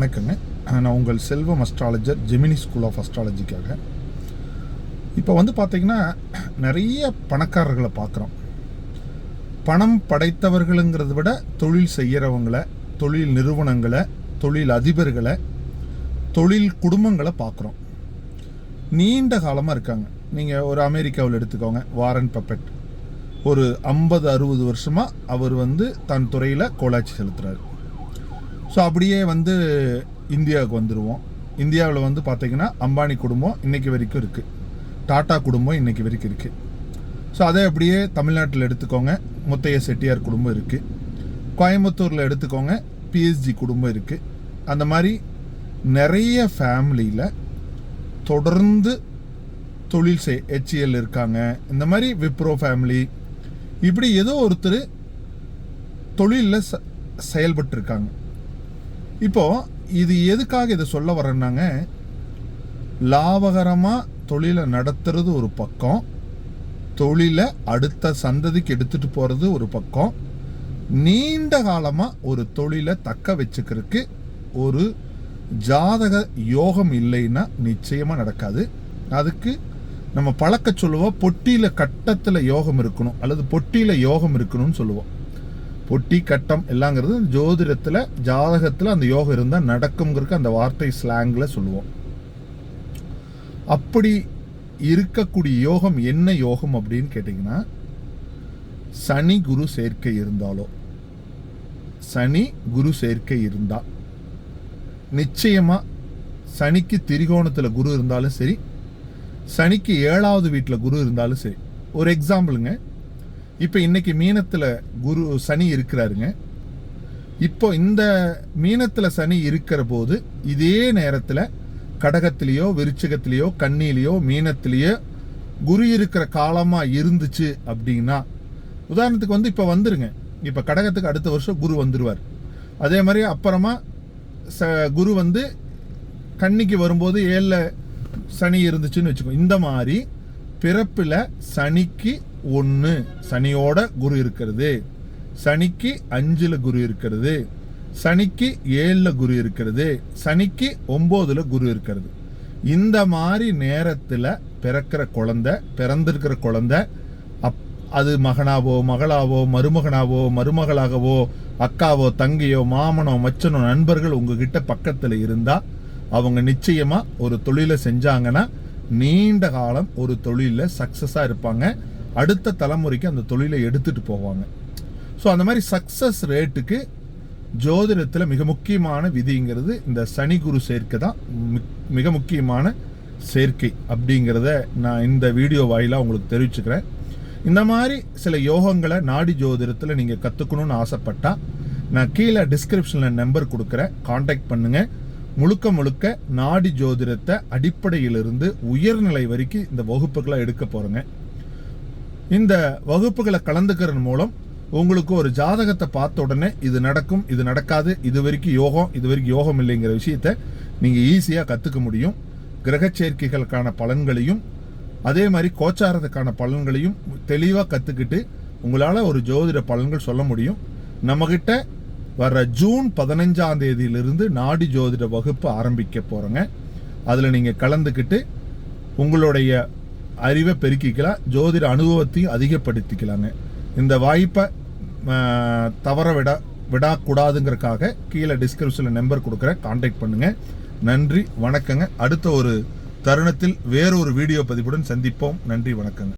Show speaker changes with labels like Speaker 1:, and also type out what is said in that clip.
Speaker 1: வணக்கங்க. நான் உங்கள் Selvam astrologer Gemini school of அஸ்ட்ராலஜிக்காக இப்போ வந்து பார்த்தீங்கன்னா நிறைய பணக்காரர்களை பார்க்குறோம் பணம் படைத்தவர்களுங்கிறத விட தொழில் செய்கிறவங்கள தொழில் நிறுவனங்களை தொழில் அதிபர்களை தொழில் குடும்பங்களை பார்க்குறோம் நீண்ட காலமாக இருக்காங்க. நீங்கள் ஒரு அமெரிக்காவில் எடுத்துக்கோங்க வாரன் பப்பெட் ஒரு ஐம்பது அறுபது வருஷமாக அவர் வந்து தன் துறையில் கோலாட்சி செலுத்துகிறாரு ஸோ அப்படியே வந்து இந்தியாவுக்கு வந்துடுவோம் இந்தியாவில் வந்து பார்த்திங்கன்னா அம்பானி குடும்பம் இன்னைக்கு வரைக்கும் இருக்குது டாட்டா குடும்பம் இன்றைக்கி வரைக்கும் இருக்குது ஸோ அதே அப்படியே தமிழ்நாட்டில் எடுத்துக்கோங்க. முத்தைய செட்டியார் குடும்பம் இருக்குது கோயம்புத்தூரில் எடுத்துக்கோங்க. பிஎஸ்ஜி குடும்பம் இருக்குது அந்த மாதிரி நிறைய ஃபேமிலியில் தொடர்ந்து தொழில் செய் ஹெச்இஎல் இருக்காங்க. இந்த மாதிரி விப்ரோ ஃபேமிலி இப்படி ஏதோ ஒருத்தர் தொழிலில் ச இப்போது இப்போ இது எதுக்காக இதை சொல்ல வரேன்னாங்க லாபகரமாக தொழிலை நடத்துறது ஒரு பக்கம் தொழிலை அடுத்த சந்ததிக்கு எடுத்துட்டு போகிறது ஒரு பக்கம் நீண்ட காலமாக ஒரு தொழிலை தக்க வச்சுக்கிறதுக்கு ஒரு ஜாதக யோகம் இல்லைன்னா நிச்சயமாக நடக்காது. அதுக்கு நம்ம பழக்க சொல்லுவோம் பொட்டியில் கட்டத்தில் யோகம் இருக்கணும் அல்லது பொட்டியில் யோகம் இருக்கணும்னு சொல்லுவோம். பொட்டி கட்டம் எல்லாங்கிறது ஜோதிடத்தில் ஜாதகத்தில் அந்த யோகம் இருந்தால் நடக்குங்கிறதுக்கு அந்த வார்த்தை ஸ்லாங்கில் சொல்லுவோம். அப்படி இருக்கக்கூடிய யோகம் என்ன யோகம் அப்படின்னு கேட்டிங்கன்னா சனி குரு சேர்க்கை இருந்தாலோ சனி குரு சேர்க்கை இருந்தா நிச்சயமாக சனிக்கு திரிகோணத்தில் குரு இருந்தாலும் சரி சனிக்கு ஏழாவது வீட்டில் குரு இருந்தாலும் சரி. ஒரு எக்ஸாம்பிளுங்க இப்போ இன்னைக்கு மீனத்தில் குரு சனி இருக்கிறாருங்க. இப்போ இந்த மீனத்தில் சனி இருக்கிற போது இதே நேரத்தில் கடகத்திலேயோ விருச்சகத்திலேயோ கண்ணிலேயோ மீனத்திலேயோ குரு இருக்கிற காலமாக இருந்துச்சு அப்படின்னா உதாரணத்துக்கு வந்து இப்போ வந்துருங்க. இப்போ கடகத்துக்கு அடுத்த வருஷம் குரு வந்துடுவார் அதே மாதிரி அப்புறமா ச குரு வந்து கன்னிக்கு வரும்போது ஏழில் சனி இருந்துச்சுன்னு வச்சுக்கோ இந்த மாதிரி பிறப்பில் சனிக்கு ஒன்று சனியோட குரு இருக்கிறது. சனிக்கு அஞ்சில் குரு இருக்கிறது. சனிக்கு ஏழில் குரு இருக்கிறது. சனிக்கு ஒம்போதில் குரு இருக்கிறது. இந்த மாதிரி நேரத்தில் பிறக்கிற குழந்தை பிறந்திருக்கிற குழந்தை அப் அது மகனாவோ மகளாவோ மருமகனாவோ மருமகளாகவோ அக்காவோ தங்கையோ மாமனோ மச்சனோ நண்பர்கள் உங்ககிட்ட பக்கத்தில் இருந்தால் அவங்க நிச்சயமாக ஒரு தொழிலை செஞ்சாங்கன்னா நீண்ட காலம் ஒரு தொழிலில் சக்ஸஸாக இருப்பாங்க. அடுத்த தலைமுறைக்கு அந்த தொழிலை எடுத்துட்டு போவாங்க. ஸோ அந்த மாதிரி சக்ஸஸ் ரேட்டுக்கு ஜோதிடத்தில் மிக முக்கியமான விதிங்கிறது இந்த சனி குரு சேர்க்கை தான். மிக்- மிக முக்கியமான சேர்க்கை அப்படிங்கிறத நான் இந்த வீடியோ வாயிலாக உங்களுக்கு தெரிவிச்சுக்கிறேன். இந்த மாதிரி சில யோகங்களை நாடி ஜோதிடத்தில் நீங்கள் கற்றுக்கணும்னு ஆசைப்பட்டால் நான் கீழே டிஸ்கிரிப்ஷனில் நம்பர் கொடுக்குறேன். காண்டாக்ட் பண்ணுங்க. முழுக்க முழுக்க நாடி ஜோதிடத்தை அடிப்படையிலிருந்து உயர்நிலை வரைக்கும் இந்த வகுப்புகளை எடுக்க போகிறேங்க இந்த வகுப்புகளை கலந்துக்கிறது மூலம் உங்களுக்கு ஒரு ஜாதகத்தை பார்த்த உடனே இது நடக்கும் இது நடக்காது இது வரைக்கும் யோகம் இது வரைக்கும் யோகம் இல்லைங்கிற விஷயத்த நீங்கள் ஈஸியாக கற்றுக்க முடியும். கிரக சேர்க்கைகளுக்கான பலன்களையும் அதே மாதிரி கோச்சாரத்துக்கான பலன்களையும் தெளிவாக கற்றுக்கிட்டு உங்களால் ஒரு ஜோதிட பலன்கள் சொல்ல முடியும். நம்மக்கிட்ட வர்ற ஜூன் பதினஞ்சாம் தேதியிலிருந்து நாடி ஜோதிட வகுப்பு ஆரம்பிக்க போகிறோங்க அதில் நீங்கள் கலந்துக்கிட்டு உங்களுடைய அறிவை பெருக்கிக்கலாம் ஜோதிட அனுபவத்தையும் அதிகப்படுத்திக்கலாங்க. இந்த வாய்ப்பை தவற விட விடக்கூடாதுங்கிறக்காக கீழே டிஸ்கிரிப்ஷனில் நம்பர் கொடுக்குறேன் காண்டாக்ட் பண்ணுங்கள் நன்றி வணக்கங்க. அடுத்த ஒரு தருணத்தில் வேறொரு வீடியோ பதிவுடன் சந்திப்போம். நன்றி வணக்கங்க.